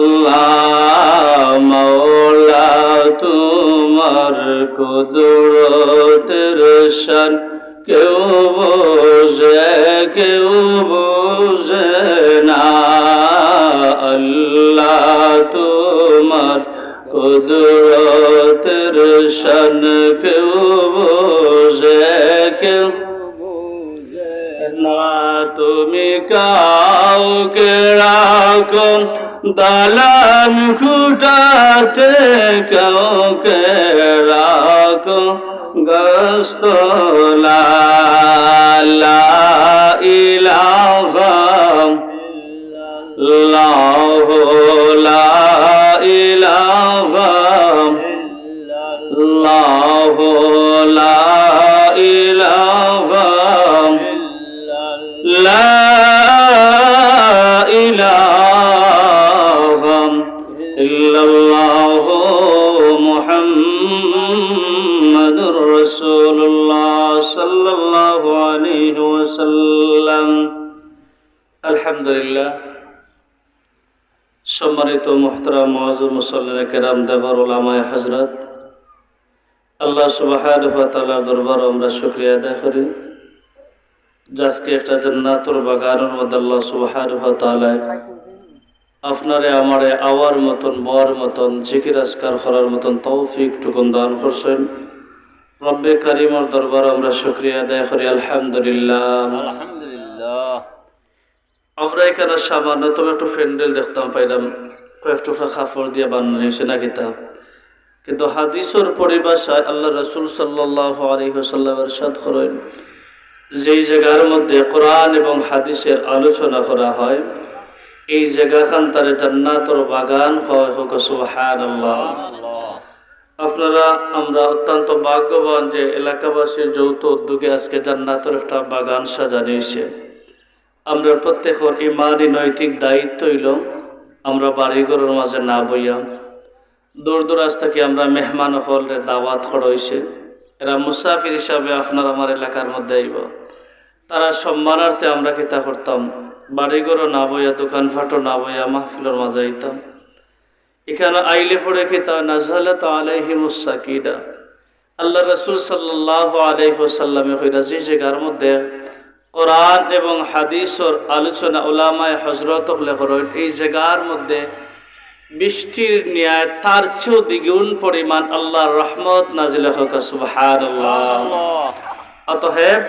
আল্লাহ মৌলা তোমার কুদরতের শান। কেউ বোঝে কেউ বোঝে না। আল্লাহ তোমার কুদরতের শান। কেউ বোঝে, কেউ না। তুমি কাউকে রাখো দালান খুটাতে কাউকে রাখো গস্তলা আলহামদুলিল্লাহ। সম্মানিত মোহতরা মহাজুর মুসল্লিনা কেরাম দেবর উলামায় হাজরত আল্লাহ সুবাহার দরবার আমরা শুক্রিয়া আদায় করি। যাজকে একটা জান্নাতুর বাগানের মধ্যে আল্লাহ সুবাহার তালায় আপনারে, আমারে, আওয়ার মতন, বর মতন ঝিকির আসকার করার মতন তৌফিক টুকুন দান করছেন। রব্বে কারিমর দরবার আমরা শুক্রিয়া আদায় করি। আলহামদুলিল্লাহ। আমরা এখানে সামান্যতম একটু ফ্যান্ডেল দেখতাম, পাইলাম কয়েক টুকরা কাপড় দিয়ে বানানো হয়েছে না কিতাব কিন্তু হাদিসের পরিভাষায় আল্লাহ রসুল সাল্লাহ আলহিহসাল্লামের সাদ করেন, যেই জায়গার মধ্যে কোরআন এবং হাদিসের আলোচনা করা হয়, এই জায়গাখান তারে জান্নাতর বাগান হয় হোক সুহান আল্লাহ আপনারা, আমরা অত্যন্ত ভাগ্যবান যে এলাকাবাসীর যৌথ উদ্যোগে আজকে জান্নাতর একটা বাগান সাজানিয়েছে আমরা প্রত্যেকের ইমানই নৈতিক দায়িত্ব হইল আমরা বাড়িঘরের মাঝে না বইয়া দূর দূরাজ থেকে আমরা মেহমান হলরে দাওয়াত হয়েছে এরা মুসাফির হিসাবে আপনার আমার এলাকার মধ্যে আইব। তারা সম্মানার্থে আমরা কিতা করতাম? বাড়িঘরও না বইয়া, দোকানপাটও না বইয়া মাহফিলের মাঝে আইতাম। এখানে আইলে পড়ে কিতা নাজালে তো আলাইহিমুসাকিদা আল্লাহ রসুল সাল্লাহ আলাইসাল্লামে হইরা যে জায়গার মধ্যে কোরআন এবং হাদিসর আলোচনা ওলামায় হজরত এই জায়গার মধ্যে বৃষ্টির ন্যায় তার চেয়েও দ্বিগুণ পরিমাণ আল্লাহর রহমত নাজিল অতএব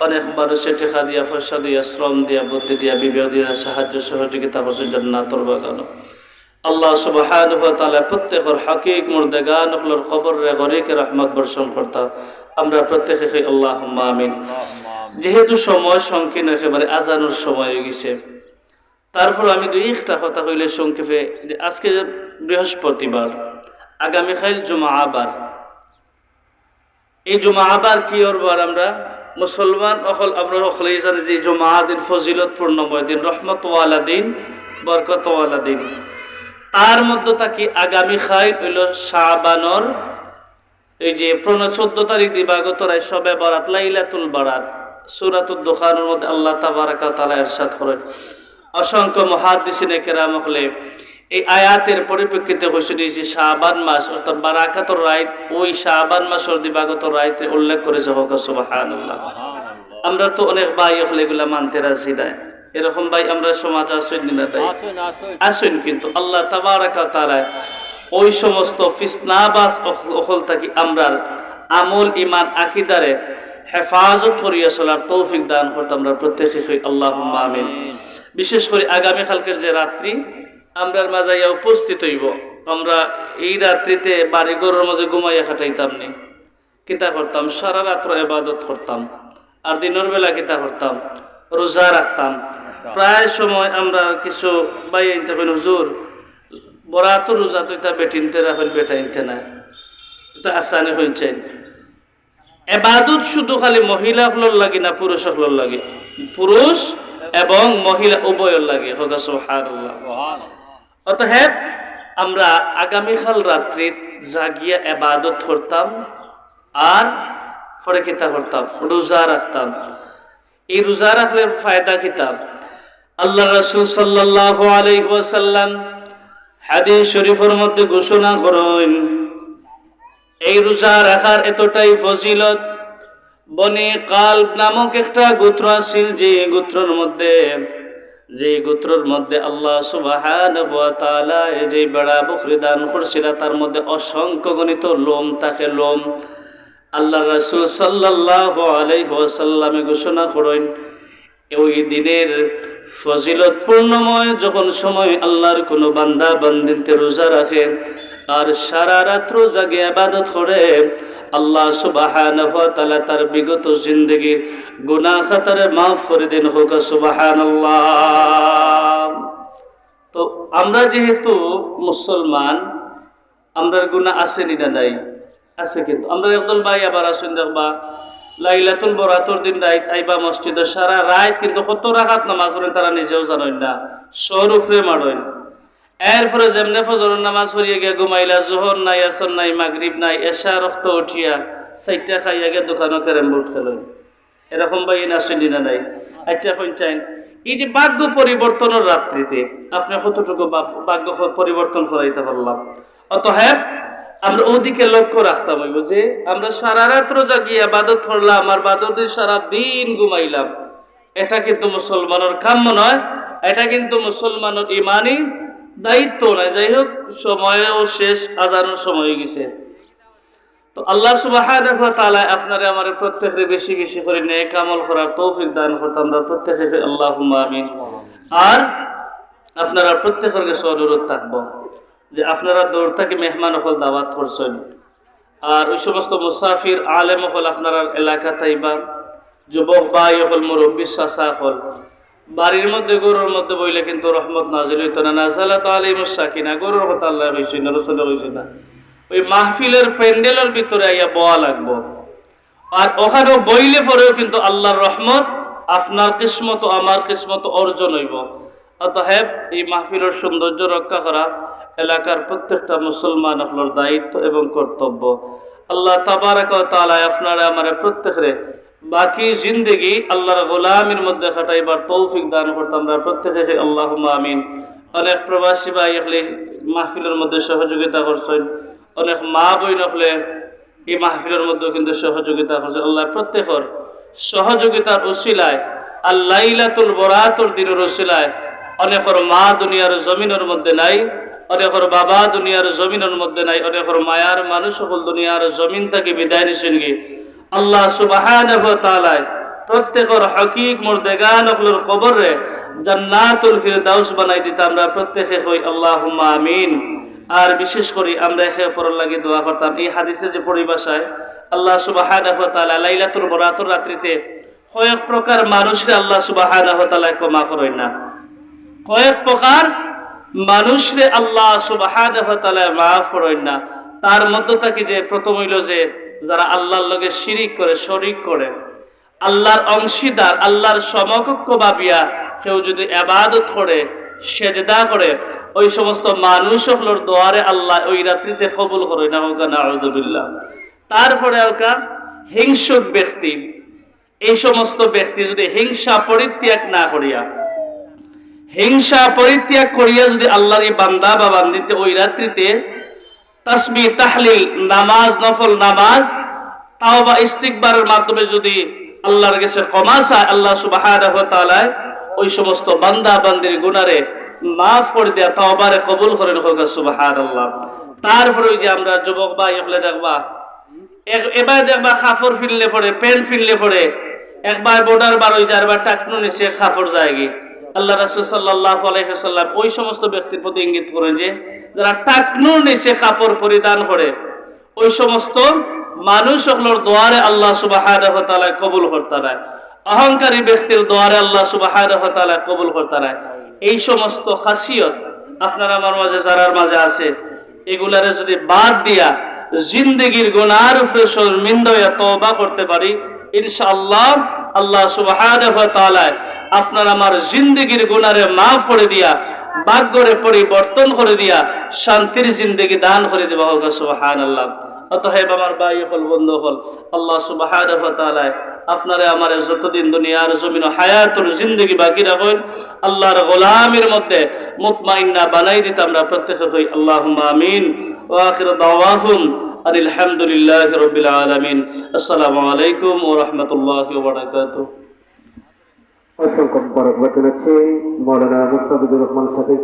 অনেক মানুষের টেকা দিয়া পয়সা দিয়া, শ্রম দিয়া, বুদ্ধি দিয়া, বিবেক দিয়া, সাহায্য সহযোগিতা করছে জান্নাতর বাগানো। আল্লাহ সুবহান প্রত্যেকের হাকিক মুর্দেগান হলর খবর রে গরিকে রহমত বর্ষণ করতা। আমরা প্রত্যেকে আল্লাহ আমিন। যেহেতু সময় সংকীর্ণ একেবারে আজানোর সময় হয়ে গেছে। তারপর আমি দুই একটা কথা হইলে সংক্ষেপে যে আজকে বৃহস্পতিবার আগামীকাল জুমা আবার এই জুমা আবার কি ওরবার আমরা? মুসলমান অকল আমরা অকলেই জানি যে জুমা দিন ফজিলত পূর্ণময় দিন রহমতওয়ালা দিন বরকতওয়ালা দিন। তার মধ্যে থাকি আগামী খাই হইল শাহবানর এই যে প্রণ চোদ্দ তারিখ দিবাগত রায় সবে বরাত, লাইলাতুল বারাত সুরাতুল দোকানের মধ্যে আল্লাহ তাবারাকা তালা এরশাদ করেন। অসংখ্য মহাদিসিনে কেরাম হলে এই আয়াতের পরিপ্রেক্ষিতে হয়েছিল যে শাহবান মাস, অর্থাৎ বারাকাতর রাইত, ওই শাহবান মাসের দিবাগত রাইতে উল্লেখ করেছে হোক সুবাহান আমরা তো অনেক ভাই হলে এগুলা মানতে রাজি নাই। এরকম ভাই আমরা সমাজ আসেন না তাই আসেন কিন্তু আল্লাহ তাবারাকা তালা ওই সমস্ত ফিসনাবাস অকল থাকি আমরার আমল ইমান আকিদারে হেফাজত করিয়া চলার তৌফিক দান করতে আমরা প্রত্যেকে হই আল্লাহ আমিন। বিশেষ করে আগামী কালকের যে রাত্রি আমরার মাঝাইয়া উপস্থিত হইব। আমরা এই রাত্রিতে বাড়ি ঘরের মাঝে ঘুমাইয়া খাটাইতাম নি। কিতা করতাম? সারা রাত্র এবাদত করতাম। আর দিনের বেলা কিতা করতাম? রোজা রাখতাম। প্রায় সময় আমরা কিছু বাই আনতে পারি হুজুর বরাত রোজা তো এটা বেটিনতে রাখেন বেটাইনতে না। এটা আসানি হয়েছেন এবাদত শুধু খালি মহিলা হলোর লাগে না পুরুষ হলোর লাগে? পুরুষ এবং মহিলা উভয়ের লাগে। হোগা সোহারুল্লাহ অতএব আমরা আগামীকাল রাত্রি জাগিয়া এবাদত করতাম আর পরে কিতা করতাম? রোজা রাখতাম। এই রোজা রাখলে ফায়দা কিতাব আল্লাহ রসুল সাল্লাহ আলাইসাল্লাম হাদিস শরীফের মধ্যে ঘোষণা করেন, এই রোজা রাখার এতটাই ফজিলত, বনে কাল নামক একটা গোত্র আছিল যে গোত্রের মধ্যে, যে গোত্রের মধ্যে আল্লাহ এই যে বেড়া বকরি দান করছিল, তার মধ্যে অসংখ্য গণিত লোম তাকে লোম আল্লাহ রাসূল সাল্লাল্লাহু আলাইহি ওয়াসাল্লামে ঘোষণা করেন ওই দিনের ফজিলত পূর্ণময় যখন সময় আল্লাহর কোনো বান্দা বান্দিনতে রোজা রাখে আর সারা রাত্র জাগে আবাদত করে, আল্লাহ সুবাহান তালা তার বিগত জিন্দগির গুনাহ খাতারে মাফ করে দিন। হোক সুবাহান তো আমরা যেহেতু মুসলমান আমরা গুনাহ আসেনি না নাই? আছে কিন্তু। আমরা একদল ভাই আবার আসুন, দেখবা লাইলাতুল বরাতুর দিন রাইত আইবা মসজিদে, সারা রাত কিন্তু কত রাখাত নামাজ পড়েন তারা নিজেও জানেন না উপরে মারেন এরপরে যেমনে ফজরের নামাজ পড়িয়ে গিয়ে ঘুমাইলা, জোহর নাই, আসর নাই, মাগরিব নাই, এশা রক্ত উঠিয়া চাইটা খাইয়া গিয়ে দোকানও ক্যারেম বোর্ড খেলেন। এরকম ভাই না শুনি না নাই? আচ্ছা এখন চাইন এই যে ভাগ্য পরিবর্তনের রাত্রিতে আপনি কতটুকু বা- ভাগ্য পরিবর্তন করাইতে পারলাম? অতএব আমরা ওদিকে লক্ষ্য রাখতাম হইব যে আমরা সারা রাত্র জাগিয়ে আবাদত করলাম, আর বাদত সারা দিন ঘুমাইলাম। এটা কিন্তু মুসলমানের কাম্য নয়, এটা কিন্তু মুসলমানের ইমানই দায়িত্ব নয়। যাই হোক, সময়ও শেষ আজানোর সময় গেছে। তো আল্লাহ তাআলা আপনারে আমারে প্রত্যেকরে বেশি বেশি করে নেক আমল করার তৌফিক দান করতে আমরা প্রত্যেকে আল্লাহুম্মা আমিন। আর আপনারা প্রত্যেকের কাছে অনুরোধ থাকব। যে আপনারা দৌড় থেকে মেহমান হল দাওয়াত করছেন। আর ওই সমস্ত মুসাফির আলেম হল আপনার এলাকা তাইবা, যুবক ভাই হল মুরব্বী চাষা হল বাড়ির মধ্যে, গরুর মধ্যে বইলে কিন্তু রহমত নাজিল হইতো না। নাজালা তো আলিম সাকিনা, গরুর কথা আল্লাহ হয়েছে না রসুল হয়েছে না। ওই মাহফিলের প্যান্ডেলের ভিতরে আইয়া বয়া লাগবো। আর ওখানেও বইলে পরেও কিন্তু আল্লাহর রহমত, আপনার কিসমত, আমার কিসমত অর্জন হইব। অতএব এই মাহফিলের সৌন্দর্য রক্ষা করা এলাকার প্রত্যেকটা মুসলমান আপনার দায়িত্ব এবং কর্তব্য। আল্লাহ তাবারাক তাআলা আপনারা, আমার প্রত্যেকরে বাকি জিন্দেগি আল্লাহর গোলামের মধ্যে খাটাইবার তৌফিক দান করতাম আমরা প্রত্যেকে আল্লাহ আমিন। অনেক প্রবাসী ভাই এখলে মাহফিলের মধ্যে সহযোগিতা করছেন। অনেক মা বই নকলে এই মাহফিলের মধ্যেও কিন্তু সহযোগিতা করছে আল্লাহ প্রত্যেকর সহযোগিতার উসিলায়, আল্লাইলাতুল বরাতুর দিনের উসিলায় অনেকর মা দুনিয়ার জমিনের মধ্যে নাই অনেকর বাবা, দুনিয়ার জমিনের মধ্যে নাই। অনেকর মায়ার মানুষ সকল দুনিয়ার জমিন থেকে বিদায় নিছেন কি আল্লাহ সুবহানাহু ওয়া তাআলা প্রত্যেকর হকিক মুর্দেগান অকলের কবরে জান্নাতুল ফিরদাউস বানাই দিতে আমরা প্রত্যেকে হই আল্লাহুম্মা আমিন। আর বিশেষ করে আমরা একে অপরের লাগে দোয়া করতাম। এই হাদিসের যে পরিভাষায় আল্লাহ তাআলা লাইলাতুল বরাতুর রাত্রিতে কয়েক প্রকার মানুষরে আল্লাহ তাআলা ক্ষমা করেন না। কয়েক প্রকার মানুষরে আল্লাহ তাআলা মাফ করেন না। তার মধ্য থেকে যে, প্রথম হইল যে, যারা আল্লাহর লগে শিরিক করে, শরিক করে। আল্লাহর অংশীদার, আল্লাহর সমকক্ষ ভাবিয়া কেউ যদি আবাদত করে, সেজদা করে, ওই সমস্ত মানুষ হলোর দোয়ারে আল্লাহ ওই রাত্রিতে কবুল করে না ওকা নাউযুবিল্লাহ তারপরে ওকা হিংসুক ব্যক্তি। এই সমস্ত ব্যক্তি যদি হিংসা পরিত্যাগ না করিয়া হিংসা পরিত্যাগ করিয়া যদি আল্লাহর এই বান্দা বা বান্দিতে ওই রাত্রিতে তাসবি, তাহলিল, নামাজ, নফল নামাজ তাও বা ইস্তিকবারের মাধ্যমে যদি আল্লাহর কাছে চায়, আল্লাহ তাআলা ওই সমস্ত বান্দা বান্দির গুনারে মাফ করে দেয়া, তাওবারে কবুল করেন হোক সুবহানাল্লাহ। তারপরে ওই যে আমরা যুবক বা হলে দেখবা এবার দেখবা কাপড় ফিরলে পড়ে প্যান্ট ফিরলে পড়ে একবার বর্ডার বার যায় একবার টাকনু নিচে কাপড় যায় গিয়ে। আল্লাহ রাসূল সাল্লাল্লাহু আলাইহি ওই সমস্ত ব্যক্তির প্রতি ইঙ্গিত করেন যে, যারা টাকনুর নিচে কাপড় পরিধান করে, ওই সমস্ত মানুষ সকলের দোয়ারে আল্লাহ তাআলা কবুল করতে রায় অহংকারী ব্যক্তির দোয়ারে আল্লাহ ওয়া কবুল করতে রায় এই সমস্ত খাসিয়ত আপনার আমার মাঝে, যারার মাঝে আছে, এগুলারে যদি বাদ দিয়া জিন্দগির গুনার উপরে মিন্দয়া তবা করতে পারি, ইনশাআল্লাহ আল্লাহ সুবাহ আপনার আমার জিন্দগির গুনারে মাফ করে দিয়া, ভাগ্যরে পরিবর্তন করে দিয়া, শান্তির জিন্দগি দান করে দেবা হোক সুবহানাল্লাহ। অতএব আমার ভাই হল, বন্ধু হল, আল্লাহ তাআলা আপনারে আমার যতদিন দুনিয়ার জমিন হায়াতুর জিন্দগি বাকি রাখুন, আল্লাহর গোলামের মধ্যে মুতমাইন্না বানাই দিতে আমরা প্রত্যেক হই, আল্লাহুম্মা আমিন। ওয়া আখির দাওয়াহুম আনিল হামদুলিল্লাহি রাব্বিল আলামিন। আসসালামু আলাইকুম ওয়া রাহমাতুল্লাহি ওয়া বারাকাতুহু। অসংখ্য বরকবাদ জানাচ্ছি। মৌলানা মুস্তাফিজুর রহমান সাথে